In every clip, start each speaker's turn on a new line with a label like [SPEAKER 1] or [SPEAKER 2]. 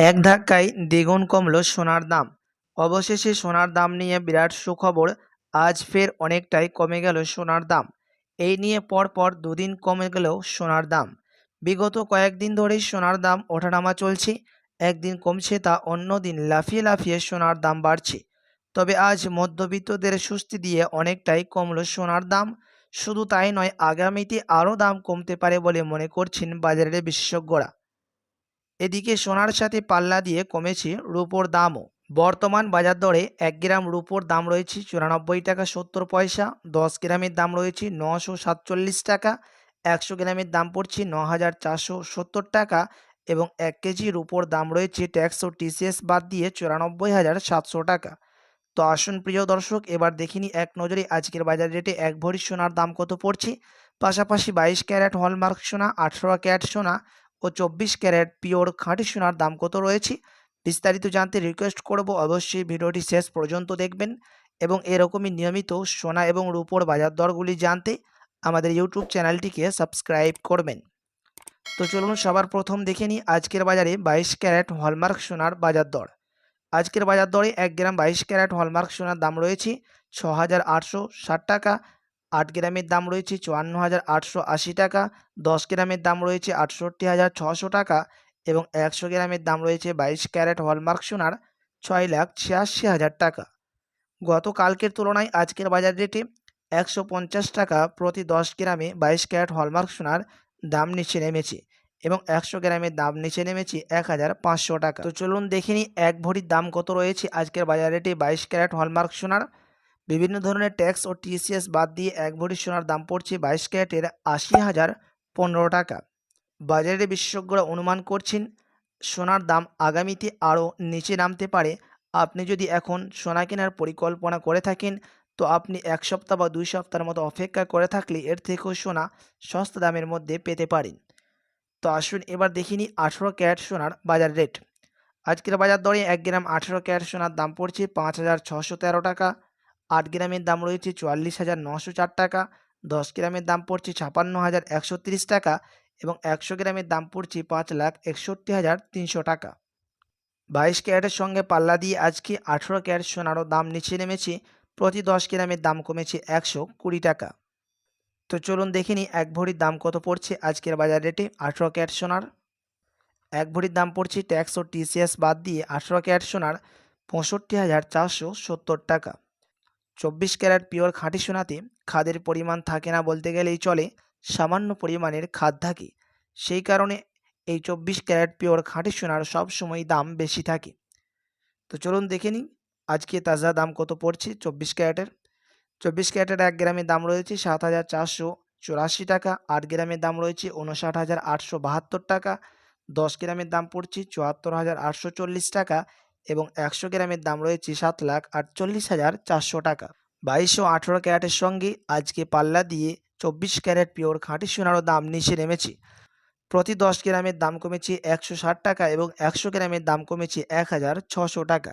[SPEAKER 1] এক ধাক্কায় দ্বিগুণ কমল সোনার দাম। অবশেষে সোনার দাম নিয়ে বিরাট সুখবর আজ ফের অনেকটাই কমে গেল সোনার দাম। এই নিয়ে পরপর দুদিন কমে গেল সোনার দাম। বিগত কয়েকদিন ধরেই সোনার দাম ওঠানামা চলছে, একদিন কমছে তা অন্য দিন লাফিয়ে লাফিয়ে সোনার দাম বাড়ছে। তবে আজ মধ্যবিত্তদের স্বস্তি দিয়ে অনেকটাই কমল সোনার দাম। শুধু তাই নয়, আগামীতে আরও দাম কমতে পারে বলে মনে করছেন বাজারের বিশেষজ্ঞরা। এদিকে সোনার সাথে পাল্লা দিয়ে কমেছে রূপোর দামও। বর্তমান বাজার দরে এক গ্রাম রূপোর দাম রয়েছে চুরানব্বই টাকা সত্তর পয়সা, দশ গ্রামের দাম রয়েছে নশো সাতচল্লিশ টাকা, একশো গ্রামের দাম পড়ছে ন হাজার চারশো সত্তর টাকা এবং এক কেজি রূপোর দাম রয়েছে ট্যাক্স ও টিসিএস বাদ দিয়ে চুরানব্বই হাজার সাতশো টাকা। তো আসুন প্রিয় দর্শক, এবার দেখিনি এক নজরে আজকের বাজার রেটে এক ভরি সোনার দাম কত পড়ছে। পাশাপাশি বাইশ ক্যারেট হলমার্ক সোনা, আঠেরো ক্যারেট সোনা ও চব্বিশ ক্যারেট পিওর খাঁটি সোনার দাম কত রয়েছে? বিস্তারিত জানতে রিকোয়েস্ট করব। অবশ্যই ভিডিওটি শেষ পর্যন্ত দেখবেন এবং এরকমই নিয়মিত সোনা এবং রূপোর বাজার দরগুলি জানতে আমাদের ইউটিউব চ্যানেলটিকে সাবস্ক্রাইব করবেন। তো চলুন সবার প্রথম দেখে নিই আজকের বাজারে বাইশ ক্যারেট হলমার্ক সোনার বাজার দর। আজকের বাজার দরে এক গ্রাম বাইশ ক্যারেট হলমার্ক সোনার দাম রয়েছে ছ টাকা। আট গ্রামের দাম রয়েছে চুয়ান্ন হাজার আটশো আশি টাকা, দশ গ্রামের দাম রয়েছে আটষট্টি হাজার ছশো টাকা এবং একশো গ্রামের দাম রয়েছে বাইশ ক্যারেট হলমার্ক সোনার ছয় লাখ ছিয়াশি হাজার টাকা। গতকালকের তুলনায় আজকের বাজার রেটে একশো পঞ্চাশ টাকা প্রতি দশ গ্রামে বাইশ ক্যারেট হলমার্ক সোনার দাম নিচে নেমেছে এবং একশো গ্রামের দাম নিচে নেমেছে এক হাজার পাঁচশো টাকা। তো চলুন দেখে নিই এক ভরির দাম কত রয়েছে আজকের বাজার রেটে বাইশ ক্যারেট হলমার্ক সোনার বিভিন্ন ধরনের ট্যাক্স ও টিসিএস বাদ দিয়ে এক ভরি সোনার দাম পড়ছে বাইশ ক্যারেটের আশি হাজার পনেরো টাকা। বাজারে বিশেষজ্ঞরা অনুমান করছেন, সোনার দাম আগামীতে আরও নিচে নামতে পারে। আপনি যদি এখন সোনা কেনার পরিকল্পনা করে থাকেন, তো আপনি এক সপ্তাহ বা দুই সপ্তাহের মতো অপেক্ষা করে থাকলে এর থেকেও সোনা সস্তা দামের মধ্যে পেতে পারেন। তো আসুন এবার দেখিনি আঠেরো ক্যারেট সোনার বাজার রেট আজকের বাজার দরে এক গ্রাম আঠেরো ক্যারেট সোনার দাম পড়ছে পাঁচ হাজার ছশো তেরো টাকা। আট গ্রামের দাম রয়েছে চুয়াল্লিশ হাজার নশো চার টাকা, দশ গ্রামের দাম পড়ছে ছাপান্ন হাজার একশো তিরিশ টাকা এবং একশো গ্রামের দাম পড়ছে পাঁচ লাখ একষট্টি হাজার তিনশো টাকা। বাইশ ক্যারেটের সঙ্গে পাল্লা দিয়ে আজকে আঠেরো ক্যারেট সোনারও দাম নিচে নেমেছে, প্রতি দশ গ্রামের দাম কমেছে একশো কুড়ি টাকা। তো চলুন দেখে নিই এক ভরির দাম কত পড়ছে আজকের বাজার রেটে আঠেরো ক্যারেট সোনার। এক ভরির দাম পড়ছে ট্যাক্স ও টিসিএস বাদ দিয়ে আঠেরো ক্যারেট সোনার পঁয়ষট্টি হাজার চারশো সত্তর টাকা। চব্বিশ ক্যারেট পিওর খাঁটি সোনাতে খাদের পরিমাণ থাকে না বলতে গেলেই চলে সামান্য পরিমাণের খাদ থাকে। সেই কারণে এই চব্বিশ ক্যারেট পিওর খাঁটি সোনার সবসময় দাম বেশি থাকে। তো চলুন দেখে নিই আজকে তাজা দাম কত পড়ছে চব্বিশ ক্যারেটের। চব্বিশ ক্যারেটের এক গ্রামের দাম রয়েছে সাত হাজার চারশো চুরাশি টাকা, আট গ্রামের দাম রয়েছে উনষাট হাজার আটশো বাহাত্তর টাকা, দশ গ্রামের দাম পড়ছে চুয়াত্তর হাজার আটশো চল্লিশ টাকা এবং একশো গ্রামের দাম রয়েছে সাত লাখ আটচল্লিশ হাজার চারশো টাকা। বাইশশো আঠেরো ক্যারেটের সঙ্গে আজকে পাল্লা দিয়ে চব্বিশ ক্যারেট পিওর খাঁটি সোনারও দাম নিচে নেমেছে। প্রতি দশ গ্রামের দাম কমেছে একশো ষাট টাকা এবং একশো গ্রামের দাম কমেছে এক হাজার ছশো টাকা।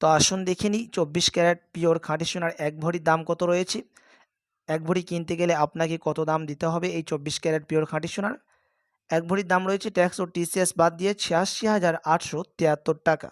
[SPEAKER 1] তো আসুন দেখে নিই চব্বিশ ক্যারেট পিওর খাঁটি সোনার এক ভরির দাম কত রয়েছে। এক ভরি কিনতে গেলে আপনাকে কত দাম দিতে হবে এই চব্বিশ ক্যারেট পিওর খাঁটি সোনার? এক ভরির দাম রয়েছে ট্যাক্স ও টিসিএস বাদ দিয়ে ছিয়াশি হাজার আটশো তিয়াত্তর টাকা।